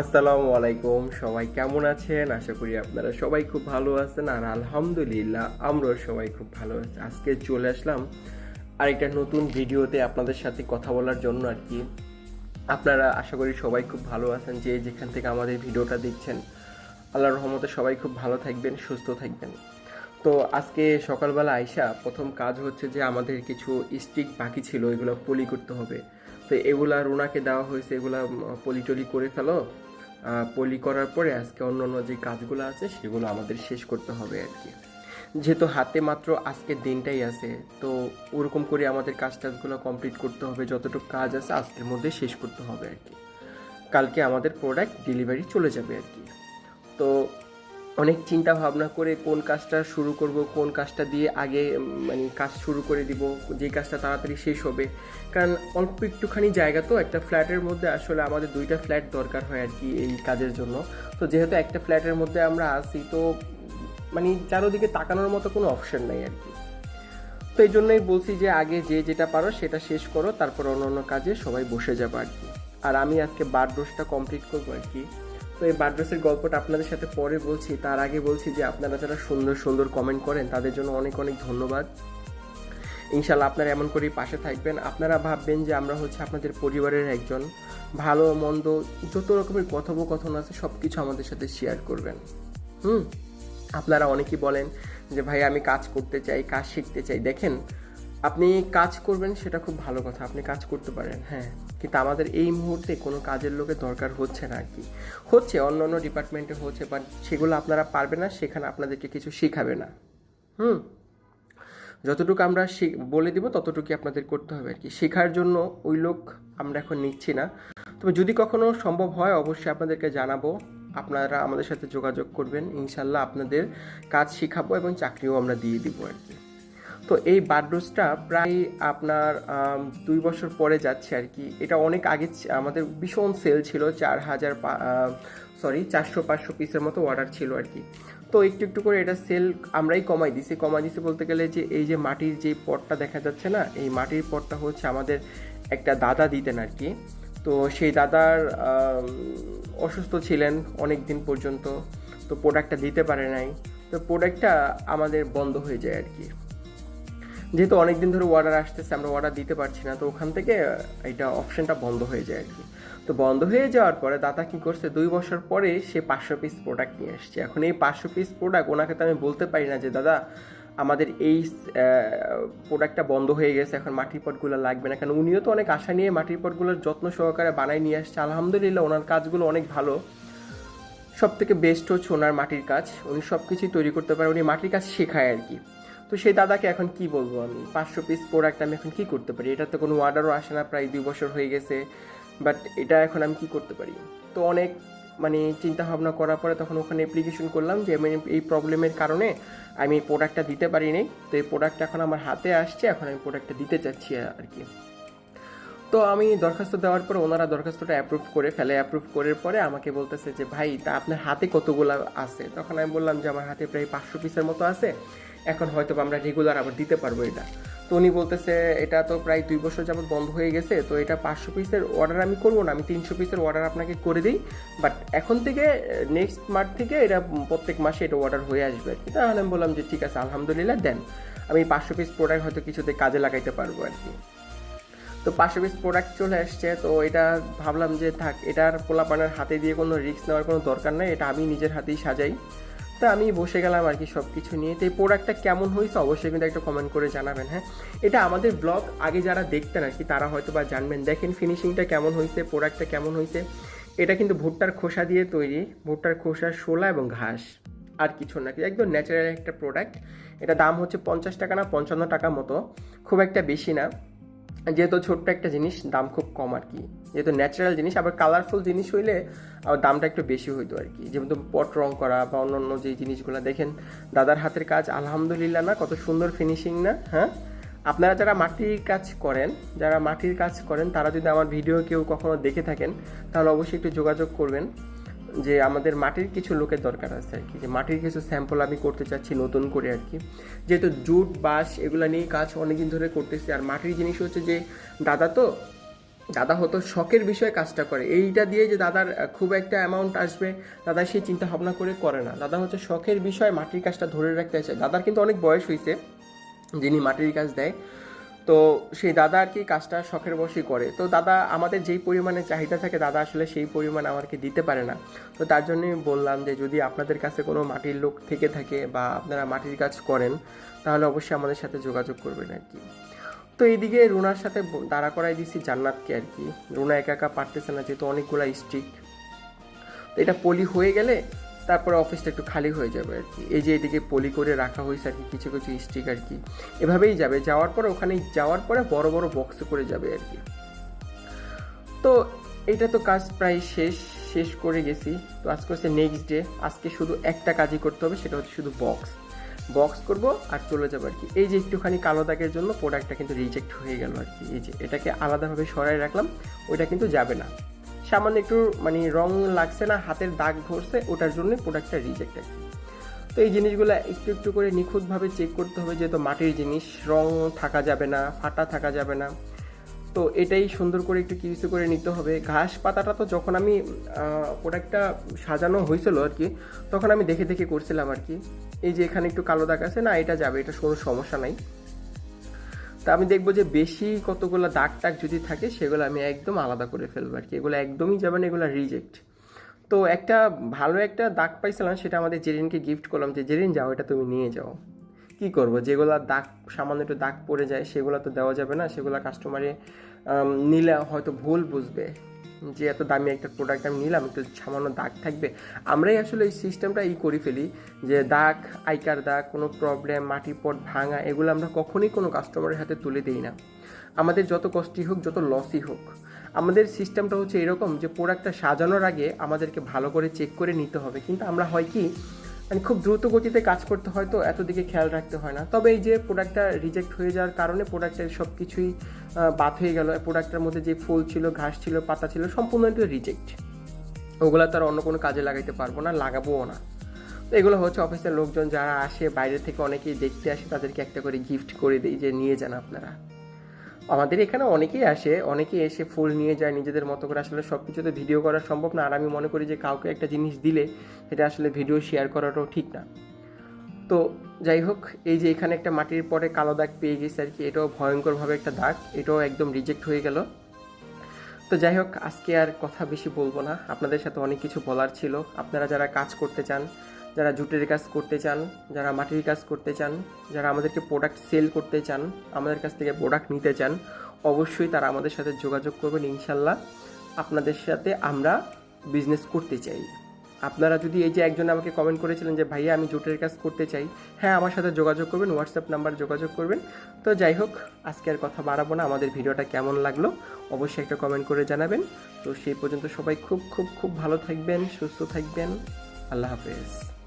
আসসালামু আলাইকুম, সবাই কেমন আছেন? আশা করি আপনারা সবাই খুব ভালো আছেন। আর আলহামদুলিল্লাহ, আমরাও সবাই খুব ভালো আছি। আজকে চলে আসলাম আরেকটা নতুন ভিডিওতে আপনাদের সাথে কথা বলার জন্য আর কি। আপনারা আশা করি সবাই খুব ভালো আছেন, যে যেখান থেকে আমাদের ভিডিওটা দেখছেন। আল্লাহর রহমতে সবাই খুব ভালো থাকবেন, সুস্থ থাকবেন। তো আজকে সকালবেলা আইসা প্রথম কাজ হচ্ছে যে আমাদের কিছু স্টিক বাকি ছিল এগুলো পলি করতে হবে। তো এগুলা রুনাকে দেওয়া হয়েছে এগুলা উম, পলি টলি করে ফেলো। পলি করার পরে আজকে অন্য অন্য যে কাজগুলো আছে সেগুলো আমাদের শেষ করতে হবে আর কি। যেহেতু হাতে মাত্র আজকের দিনটাই আছে তো ওরকম করে আমাদের কাজ টাজগুলো কমপ্লিট করতে হবে যতটুকু কাজ আছে আজকের মধ্যে শেষ করতে হবে আর কি। কালকে আমাদের প্রোডাক্ট ডেলিভারি চলে যাবে আর কি। তো অনেক চিন্তা ভাবনা করে কোন কাজটা শুরু করব, কোন কাজটা দিয়ে আগে মানে কাজ শুরু করে দিব, যে কাজটা তাড়াতাড়ি শেষ হবে। কারণ অল্প একটুখানি জায়গা তো, একটা ফ্ল্যাটের মধ্যে আসলে আমাদের দুইটা ফ্ল্যাট দরকার হয় আর কি এই কাজের জন্য। তো যেহেতু একটা ফ্ল্যাটের মধ্যে আমরা আছি, তো মানে চারোদিকে তাকানোর মতো কোনো অপশন নাই আর কি। তো এই জন্যই বলছি যে আগে যে যেটা পারো সেটা শেষ করো, তারপর অন্য অন্য কাজে সবাই বসে যাবে আর কি। আর আমি আজকে বার ডোজটা কমপ্লিট করব আর কি। তো এই বার ডোজের গল্পটা আপনাদের সাথে পরে বলছি। তার আগে বলছি যে আপনারা যারা সুন্দর সুন্দর কমেন্ট করেন, তাদের জন্য অনেক অনেক ধন্যবাদ। ইনশাল্লাহ আপনারা এমন করেই পাশে থাকবেন। আপনারা ভাববেন যে আমরা হচ্ছে আপনাদের পরিবারের একজন। ভালো, মন্দ, যত রকমের কথোপকথন আছে সব কিছু আমাদের সাথে শেয়ার করবেন। হুম? আপনারা অনেকেই বলেন যে, ভাই, আমি কাজ করতে চাই, কাজ শিখতে চাই। দেখেন আপনি কাজ করবেন, সেটা খুব ভালো কথা। আপনি কাজ করতে পারেন হ্যাঁ। কিন্তু আমাদের এই মুহূর্তে কোনো কাজের লোকের দরকার হচ্ছে না আর কি হচ্ছে, অন্য অন্য ডিপার্টমেন্টে হচ্ছে বাট সেগুলো আপনারা পারবেন না, সেখানে আপনাদেরকে কিছু শেখাবে না। হুম? যতটুকু আমরা বলে দিব, ততটুকুই আপনাদের করতে হবে আর কি শেখার জন্য ওই লোক আমরা এখন নিচ্ছি না। তবে যদি কখনো সম্ভব হয়, অবশ্যই আপনাদেরকে জানাব। আপনারা আমাদের সাথে যোগাযোগ করবেন। ইনশাল্লাহ আপনাদের কাজ শেখাবো এবং চাকরিও আমরা দিয়ে দিব আর কি তো এই বারডোজটা প্রায় আপনার দুই বছর পরে যাচ্ছে আর কি। এটা অনেক আগে আমাদের ভীষণ সেল ছিল, চার হাজার সরি চারশো, পাঁচশো পিসের মতো অর্ডার ছিল আর কি। তো একটু একটু করে এটা সেল আমরাই কমাই দিছি। কমাই দিছি বলতে গেলে যে এই যে মাটির যে পটটা দেখা যাচ্ছে না, এই মাটির পটটা হচ্ছে আমাদের একটা দাদা দিতেন আর কি। তো সেই দাদার অসুস্থ ছিলেন অনেক দিন পর্যন্ত, তো প্রোডাক্টটা দিতে পারে নাই। তো প্রোডাক্টটা আমাদের বন্ধ হয়ে যায় আর কি। যেহেতু অনেক দিন ধরে অর্ডার আসতেছে, আমরা অর্ডার দিতে পারছি না, তো ওখান থেকে এটা অপশনটা বন্ধ হয়ে যায় আর কি। তো বন্ধ হয়ে যাওয়ার পরে দাদা কী করছে, দুই বছর পরে সে পাঁচশো পিস প্রোডাক্ট নিয়ে আসছে। এখন এই পাঁচশো পিস প্রোডাক্ট ওনাকে তো আমি বলতে পারি না যে, দাদা, আমাদের এই প্রোডাক্টটা বন্ধ হয়ে গেছে, এখন মাটির পটগুলো লাগবে না। কারণ উনিও তো অনেক আশা নিয়ে মাটির পটগুলোর যত্ন সহকারে বানাই নিয়ে আসছে। আলহামদুলিল্লাহ, ওনার কাজগুলো অনেক ভালো। সব থেকে বেস্ট হচ্ছে ওনার মাটির কাজ। উনি সব কিছুই তৈরি করতে পারে, উনি মাটির কাজ শেখায় আর কি। তো সেই দাদাকে এখন কি বলব আমি? পাঁচশো পিস প্রোডাক্ট আমি এখন কি করতে পারি? এটা তো কোনো অর্ডারও আসে না, প্রায় দুই বছর হয়ে গেছে। বাট এটা এখন আমি কি করতে পারি? তো অনেক মানে চিন্তা ভাবনা করার পরে তখন ওখানে অ্যাপ্লিকেশন করলাম যে আমি এই প্রবলেমের কারণে আমি এই প্রোডাক্টটা দিতে পারিনি। তো এই প্রোডাক্টটা এখন আমার হাতে আসছে, এখন আমি প্রোডাক্টটা দিতে চাচ্ছি আর কি। তো আমি দরখাস্ত দেওয়ার পর ওনারা দরখাস্তটা অ্যাপ্রুভ করে ফেলে। অ্যাপ্রুভ করার পরে আমাকে বলতেছে যে, ভাই, তা আপনার হাতে কতগুলো আছে? তখন আমি বললাম যে, আমার হাতে প্রায় পাঁচশো পিসের মতো আছে। এখন হয়তো আমরা রেগুলার আবার দিতে পারব এটা। তো উনি বলতেছে, এটা তো প্রায় দুই বছর যাবত বন্ধ হয়ে গেছে, তো এটা পাঁচশো পিসের অর্ডার আমি করব না, আমি তিনশো পিসের অর্ডার আপনাকে করে দিই। বাট এখন থেকে নেক্সট মার্চ থেকে এটা প্রত্যেক মাসে এটা অর্ডার হয়ে আসবে আর কি তাহলে আমি বললাম যে, ঠিক আছে, আলহামদুলিল্লাহ, দেন। আমি পাঁচশো পিস প্রোডাক্ট হয়তো কিছুতে কাজে লাগাইতে পারব আর কি তো পাঁচশো পিস প্রোডাক্ট চলে আসছে, তো এটা ভাবলাম যে, থাক, এটার পোলাপানের হাতে দিয়ে কোনো রিস্ক নেওয়ার কোনো দরকার নেই, এটা আমি নিজের হাতেই সাজাই। তা আমি বসে গেলাম আর কি সব কিছু নিয়ে। তো এই প্রোডাক্টটা কেমন হয়েছে অবশ্যই কিন্তু একটা কমেন্ট করে জানাবেন হ্যাঁ? এটা আমাদের ব্লগ আগে যারা দেখতেন আর কি, তারা হয়তো বা জানবেন। দেখেন ফিনিশিংটা কেমন হয়েছে, প্রোডাক্টটা কেমন হয়েছে। এটা কিন্তু ভুট্টার খোসা দিয়ে তৈরি, ভুট্টার খোসা, শোলা এবং ঘাস। আর কিছু না, কি একদম ন্যাচারাল একটা প্রোডাক্ট এটা দাম হচ্ছে পঞ্চাশ টাকা না পঞ্চান্ন টাকা মতো। খুব একটা বেশি না। যেহেতু ছোট্ট একটা জিনিস, দাম খুব কম আর কি। যেহেতু ন্যাচারাল জিনিস, আবার কালারফুল জিনিস হইলে, আবার দামটা একটু বেশি হইতো আর কি যেমন পট রং করা বা অন্য অন্য যে জিনিসগুলো, দেখেন দাদার হাতের কাজ, আলহামদুলিল্লাহ না, কত সুন্দর ফিনিশিং না হ্যাঁ? আপনারা যারা মাটির কাজ করেন, যারা মাটির কাজ করেন, তারা যদি আমার ভিডিও কেউ কখনো দেখে থাকেন, তাহলে অবশ্যই একটু যোগাযোগ করবেন যে আমাদের মাটির কিছু লোকের দরকার আছে আর কি যে মাটির কিছু স্যাম্পল আমি করতে চাচ্ছি নতুন করে আর কি যেহেতু জুট, বাঁশ, এগুলো নিয়ে কাজ অনেকদিন ধরে করতেছি। আর মাটির জিনিস হচ্ছে যে, দাদা তো দাদা হতো শখের বিষয়ে কাজটা করে। এইটা দিয়ে যে দাদার খুব একটা অ্যামাউন্ট আসবে, দাদা সেই চিন্তা ভাবনা করে করে না। দাদা হচ্ছে শখের বিষয় মাটির কাজটা ধরে রাখতে চায় দাদার কিন্তু অনেক বয়স হয়েছে যিনি মাটির কাজ দেয়। তো সেই দাদা আর কি কাজটা শখের বসেই করে। তো দাদা, আমাদের যেই পরিমাণে চাহিদা থাকে, দাদা আসলে সেই পরিমাণ আমাকে দিতে পারে না। তো তার জন্যই বললাম যে, যদি আপনাদের কাছে কোনো মাটির লোক থেকে থাকে বা আপনারা মাটির কাজ করেন, তাহলে অবশ্যই আমাদের সাথে যোগাযোগ করবেন আর কি। তো এইদিকে রুনার সাথে দাঁড়া করাই দিছি জান্নাতকে আর কি। রুনা একা একা পারতেছে না, যেহেতু অনেকগুলো স্ট্রিক তো এটা পলি হয়ে গেলে তারপরে অফিসটা একটু খালি হয়ে যাবে আর কি। এই যে এদিকে পলি করে রাখা হয়েছে আর কি, কিছু কিছু স্টিক আর কি। এভাবেই যাবে। যাওয়ার পরে ওখানে যাওয়ার পরে বড় বড় বক্সে করে যাবে আর কি। তো এটা তো কাজ প্রায় শেষ শেষ করে গেছি। তো আজকে হচ্ছে নেক্সট ডে আজকে শুধু একটা কাজই করতে হবে, সেটা হচ্ছে শুধু বক্স বক্স করব আর চলে যাব আর কি। এই যে একটুখানি কালো দাগের জন্য প্রোডাক্টটা কিন্তু রিজেক্ট হয়ে গেল আর কি। এই যে এটাকে আলাদাভাবে সরাই রাখলাম, ওইটা কিন্তু যাবে না। সামান্য একটু মানে রং লাগছে না, হাতের দাগ ধরছে, ওটার জন্য প্রোডাক্টটা রিজেক্ট আর কি। তো এই জিনিসগুলো একটু একটু করে নিখুঁতভাবে চেক করতে হবে, যেহেতু মাটির জিনিস, রং থাকা যাবে না, ফাটা থাকা যাবে না। তো এটাই সুন্দর করে একটু কিছু করে নিতে হবে। ঘাস পাতাটা তো যখন আমি প্রোডাক্টটা সাজানো হয়েছিল আর কি তখন আমি দেখে দেখে করছিলাম আর কি এই যে এখানে একটু কালো দাগ আছে, না, এটা যাবে, এটা কোনো সমস্যা নাই। তা আমি দেখব যে বেশি কতগুলো দাগ টাগ যদি থাকে, সেগুলো আমি একদম আলাদা করে ফেলব আর কি এগুলো একদমই যাবে না, এগুলো রিজেক্ট তো একটা ভালো একটা দাগ পাইছিলাম, সেটা আমাদের জেরিনকে গিফট করলাম যে, জেরিন যাও, এটা তুমি নিয়ে যাও। কি করব? যেগুলো দাগ, সামান্য একটু দাগ পড়ে যায়, সেগুলো তো দেওয়া যাবে না। সেগুলো কাস্টমারে নিলে হয়তো ভুল বুঝবে যে এত দামি একটা প্রোডাক্ট আমি নিলাম, একটু সামান্য দাগ থাকবে। আমরাই আসলে এই সিস্টেমটা ই করে ফেলি যে দাগ, আইকার দাগ, কোনো প্রবলেম মাটি পট ভাঙা, এগুলো আমরা কখনোই কোনো কাস্টমারের হাতে তুলে দিই না। আমাদের যত কষ্টই হোক, যত লসই হোক, আমাদের সিস্টেমটা হচ্ছে এরকম যে প্রোডাক্টটা সাজানোর আগে আমাদেরকে ভালো করে চেক করে নিতে হবে। কিন্তু আমরা হয় কি মানে খুব দ্রুত গতিতে কাজ করতে হয় তো এত দিকে খেয়াল রাখতে হয় না। তবে এই যে প্রোডাক্টটা রিজেক্ট হয়ে যাওয়ার কারণে প্রোডাক্টের সব কিছুই বাদ হয়ে গেল। প্রোডাক্টের মধ্যে যে ফুল ছিল, ঘাস ছিল, পাতা ছিল, সম্পূর্ণ রিজেক্ট ওগুলো তো আর অন্য কোনো কাজে লাগাইতে পারব না, লাগাবোও না। এগুলো হচ্ছে অফিসের লোকজন যারা আসে, বাইরে থেকে অনেকেই দেখতে আসে, তাদেরকে একটা করে গিফট করে দিই যে নিয়ে যান আপনারা। আমাদের এখানে অনেকেই আসে, অনেকেই এসে ফুল নিয়ে যায় নিজেদের মতো করে। আসলে সব কিছুতে ভিডিও করা সম্ভব না। আর আমি মনে করি যে, কাউকে একটা জিনিস দিলে সেটা আসলে ভিডিও শেয়ার করাটাও ঠিক না। তো যাই হোক, এই যে এখানে একটা মাটির পরে কালো দাগ পেয়ে গেছে আর কি, এটাও ভয়ঙ্করভাবে একটা দাগ। এটাও একদম রিজেক্ট হয়ে গেল। তো যাই হোক, আজকে আর কথা বেশি বলব না। আপনাদের সাথে অনেক কিছু বলার ছিল। আপনারা যারা কাজ করতে চান যারা জুটের কাজ করতে চান, যারা মাটির কাজ করতে চান, যারা আমাদেরকে প্রোডাক্ট সেল করতে চান, আমাদের কাছ থেকে প্রোডাক্ট নিতে চান, অবশ্যই তারা আমাদের সাথে যোগাযোগ করবেন ইনশাল্লাহ। আপনাদের সাথে আমরা বিজনেস করতে চাই। আপনারা যদি এই যে একজন আমাকে কমেন্ট করেছিলেন যে, ভাইয়া, আমি জুটের কাজ করতে চাই। হ্যাঁ আমার সাথে যোগাযোগ করবেন হোয়াটসঅ্যাপ নাম্বার যোগাযোগ করবেন। তো যাই হোক, আজকে আর কথা বাড়াবো না। আমাদের ভিডিওটা কেমন লাগল অবশ্যই একটা কমেন্ট করে জানাবেন। তো সেই পর্যন্ত সবাই খুব খুব খুব ভালো থাকবেন, সুস্থ থাকবেন। আল্লাহ হাফেজ।